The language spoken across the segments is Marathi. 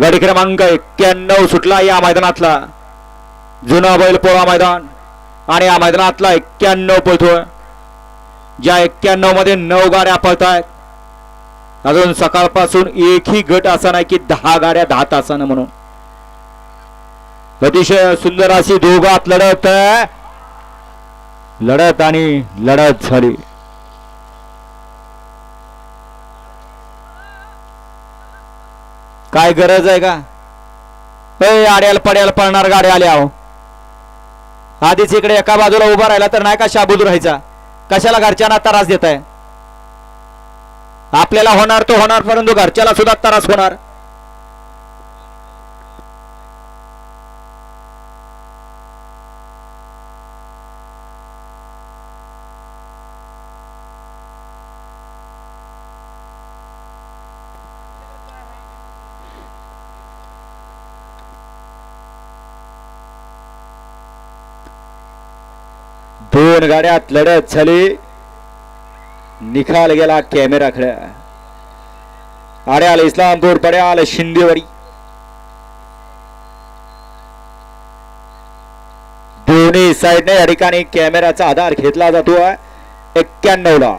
गाडी क्रमांक एक्क्याण्णव सुटला या मैदानातला. जुना बैलपोळा मैदान आणि या मैदानातला एक्क्याण्णव पळतोय. ज्या एक्क्याण्णवमध्ये नऊ गाड्या पळतायत. अजून सकाळपासून एकही गट असा नाही की दहा गाड्या दहा तासानं म्हणून. अतिशय सुंदर अशी दोघात लढत लढत आणि लढत झाली. काय गरज आहे का? ए आड्याला पड्याला पळणार गाड्या आल्या अहो. आधीच इकडे एका बाजूला उभा राहिला तर नाही का शाबूद राहायचा? कशाला घरच्यांना त्रास देत आहे आपल्याला होणार तो होणार परंतु घरच्याला सुद्धा त्रास होणार. दोन गाड्यात लढत झाली. निकाल गेला कॅमेराकडे आड्याल इस्लामपूर पड्याल शिंदेवाडी. दोन्ही साईडने या ठिकाणी कॅमेराचा आधार घेतला जातो एक्क्याण्णव ला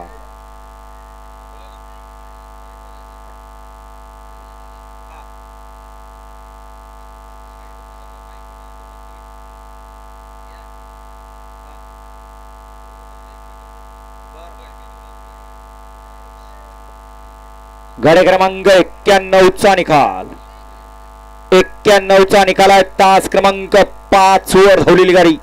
गाडी क्रमांक एक्क्याण्णव चा निकाल. एक्क्याण्णव चा निकाल आहे. तास क्रमांक पाच वर धावलेली गाडी.